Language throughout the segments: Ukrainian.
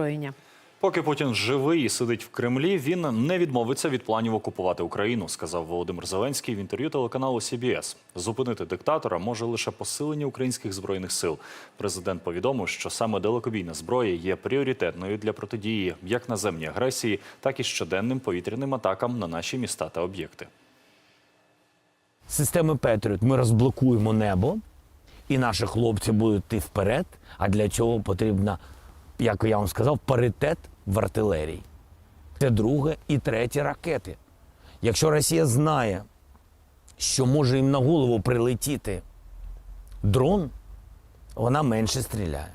озброєння. Поки Путін живий і сидить в Кремлі, він не відмовиться від планів окупувати Україну, сказав Володимир Зеленський в інтерв'ю телеканалу CBS. Зупинити диктатора може лише посилення українських збройних сил. Президент повідомив, що саме далекобійна зброя є пріоритетною для протидії як наземній агресії, так і щоденним повітряним атакам на наші міста та об'єкти. системи Петріот ми розблокуємо небо, і наші хлопці будуть йти вперед. А для цього потрібно, як я вам сказав, паритет в артилерії. Це друге і третє ракети. Якщо Росія знає, що може їм на голову прилетіти дрон, вона менше стріляє.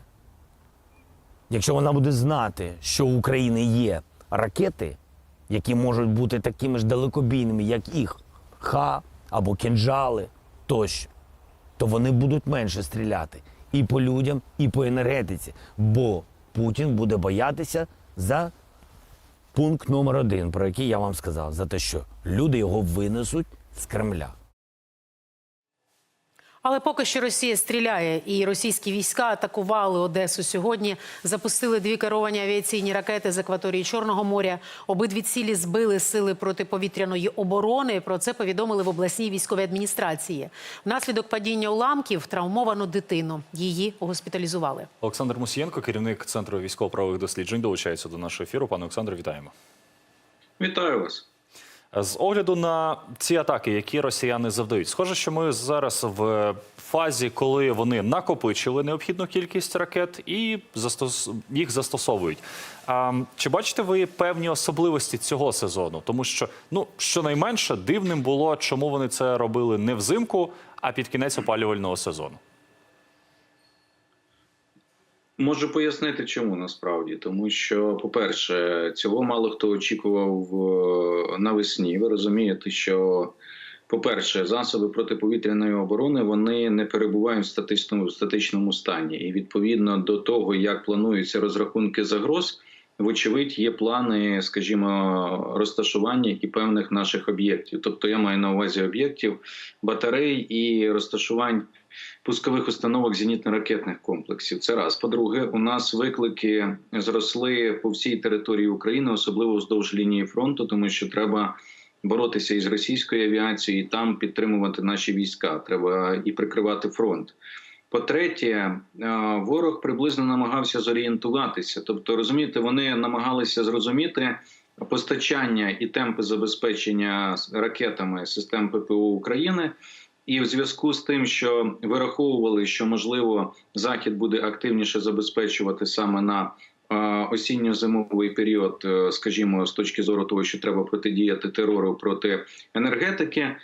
Якщо вона буде знати, що у України є ракети, які можуть бути такими ж далекобійними, як їх ха або кінжали тощо, то вони будуть менше стріляти і по людям, і по енергетиці. Бо Путін буде боятися за пункт номер один, про який я вам сказав, за те, що люди його винесуть з Кремля. Але поки що Росія стріляє, і російські війська атакували Одесу сьогодні. Запустили дві керовані авіаційні ракети з акваторії Чорного моря. Обидві цілі збили сили протиповітряної оборони. Про це повідомили в обласній військовій адміністрації. Внаслідок падіння уламків травмовано дитину. Її госпіталізували. Олександр Мусієнко, керівник центру військово-правових досліджень, долучається до нашого ефіру. Пане Олександре, вітаємо. Вітаю вас. З огляду на ці атаки, які росіяни завдають, схоже, що ми зараз в фазі, коли вони накопичили необхідну кількість ракет і застос... їх застосовують. А, чи бачите ви певні особливості цього сезону? Тому що, ну щонайменше, дивним було, чому вони це робили не взимку, а під кінець опалювального сезону. Можу пояснити, чому насправді, тому що, по-перше, цього мало хто очікував е, навесні. Ви розумієте, що, по-перше, засоби протиповітряної оборони вони не перебувають в статичному, в статичному стані, і відповідно до того, як плануються розрахунки загроз, вочевидь, є плани, скажімо, розташування і певних наших об'єктів. Тобто, я маю на увазі об'єктів батарей і розташувань пускових установок зенітно-ракетних комплексів. Це раз. По-друге, у нас виклики зросли по всій території України, особливо вздовж лінії фронту, тому що треба боротися із російською авіацією, і там підтримувати наші війська. Треба і прикривати фронт. По-третє, е, ворог приблизно намагався зорієнтуватися. Тобто, розумієте, вони намагалися зрозуміти постачання і темпи забезпечення ракетами систем ППО України. І в зв'язку з тим, що вираховували, що можливо захід буде активніше забезпечувати саме на е, осінньо-зимовий період, е, скажімо, з точки зору того, що треба протидіяти терору проти енергетики.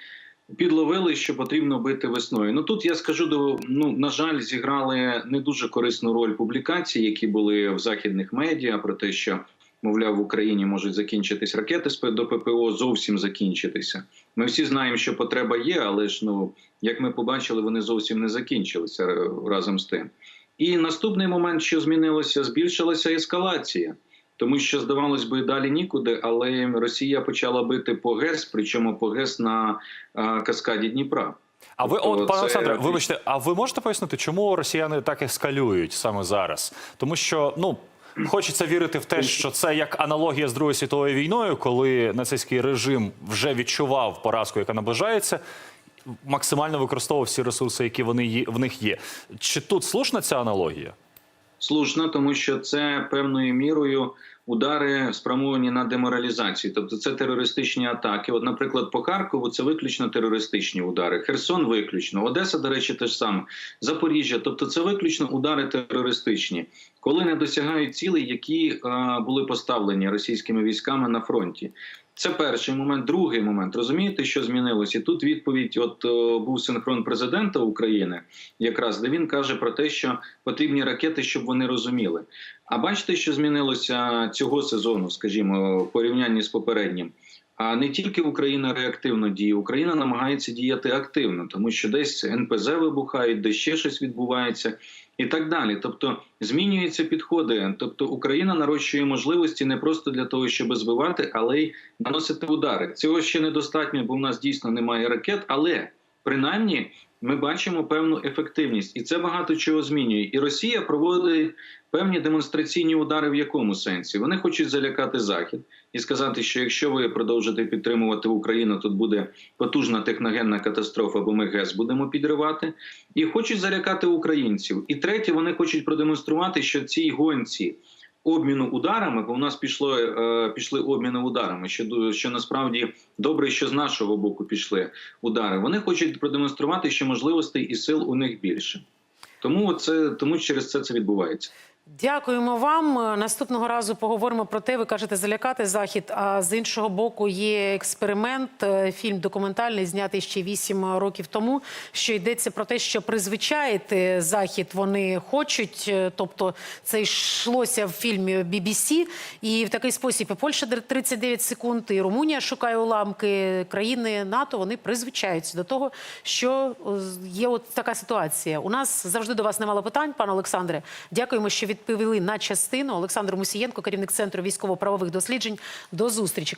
Підловили, що потрібно бити весною. Ну тут я скажу ну на жаль, зіграли не дуже корисну роль публікації, які були в західних медіа, про те, що мовляв в Україні можуть закінчитись ракети до ППО, зовсім закінчитися. Ми всі знаємо, що потреба є, але ж ну як ми побачили, вони зовсім не закінчилися е, разом з тим. І наступний момент, що змінилося, збільшилася ескалація. Тому що здавалось би далі нікуди, але Росія почала бити по ГЕС, причому по ГЕС на а, каскаді Дніпра. А ви, Тобто от пане Олександре, вибачте, а ви можете пояснити, чому росіяни так ескалюють саме зараз? Тому що ну. Хочеться вірити в те, що це як аналогія з Другою світовою війною, коли нацистський режим вже відчував поразку, яка наближається, максимально використовував всі ресурси, які вони в них є. Чи тут слушна ця аналогія? Слушно, тому що це певною мірою удари спрямовані на деморалізацію, тобто це терористичні атаки. От, наприклад, по Харкову це виключно терористичні удари. Херсон виключно, Одеса, до речі, теж саме Запоріжжя. Тобто, це виключно удари терористичні, коли не досягають цілей, які е, були поставлені російськими військами на фронті. Це перший момент. Другий момент розумієте, що змінилось? І тут відповідь: от е, був синхрон президента України, якраз де він каже про те, що потрібні ракети, щоб вони розуміли. А бачите, що змінилося цього сезону, скажімо, в порівнянні з попереднім. А не тільки Україна реактивно діє, Україна намагається діяти активно, тому що десь НПЗ вибухають, десь ще щось відбувається і так далі. Тобто змінюються підходи. Тобто Україна нарощує можливості не просто для того, щоб збивати, але й наносити удари. Цього ще недостатньо, бо в нас дійсно немає ракет, але принаймні ми бачимо певну ефективність, і це багато чого змінює. І Росія проводить певні демонстраційні удари в якому сенсі? Вони хочуть залякати Захід і сказати, що якщо ви продовжите підтримувати Україну, тут буде потужна техногенна катастрофа, бо ми ГЕС будемо підривати, і хочуть залякати українців. І третє, вони хочуть продемонструвати, що цій гонці. Обміну ударами, бо в нас пішло е, пішли обміни ударами. Що що насправді добре, що з нашого боку пішли удари. Вони хочуть продемонструвати, що можливостей і сил у них більше. Тому це тому через це це відбувається. Дякуємо вам. Наступного разу поговоримо про те. Ви кажете залякати захід. А з іншого боку, є експеримент, е, фільм документальний, знятий ще 8 років тому. Що йдеться про те, що призвичаїти захід вони хочуть. Е, Тобто, це йшлося в фільмі BBC. І в такий спосіб і Польща 39 секунд, і Румунія шукає уламки. Країни НАТО вони призвичаються до того, що е, є от така ситуація. У нас завжди до вас немало питань, пане Олександре. Дякуємо, що відповіли на частину. Олександр Мусієнко, керівник центру військово-правових досліджень. До зустрічі.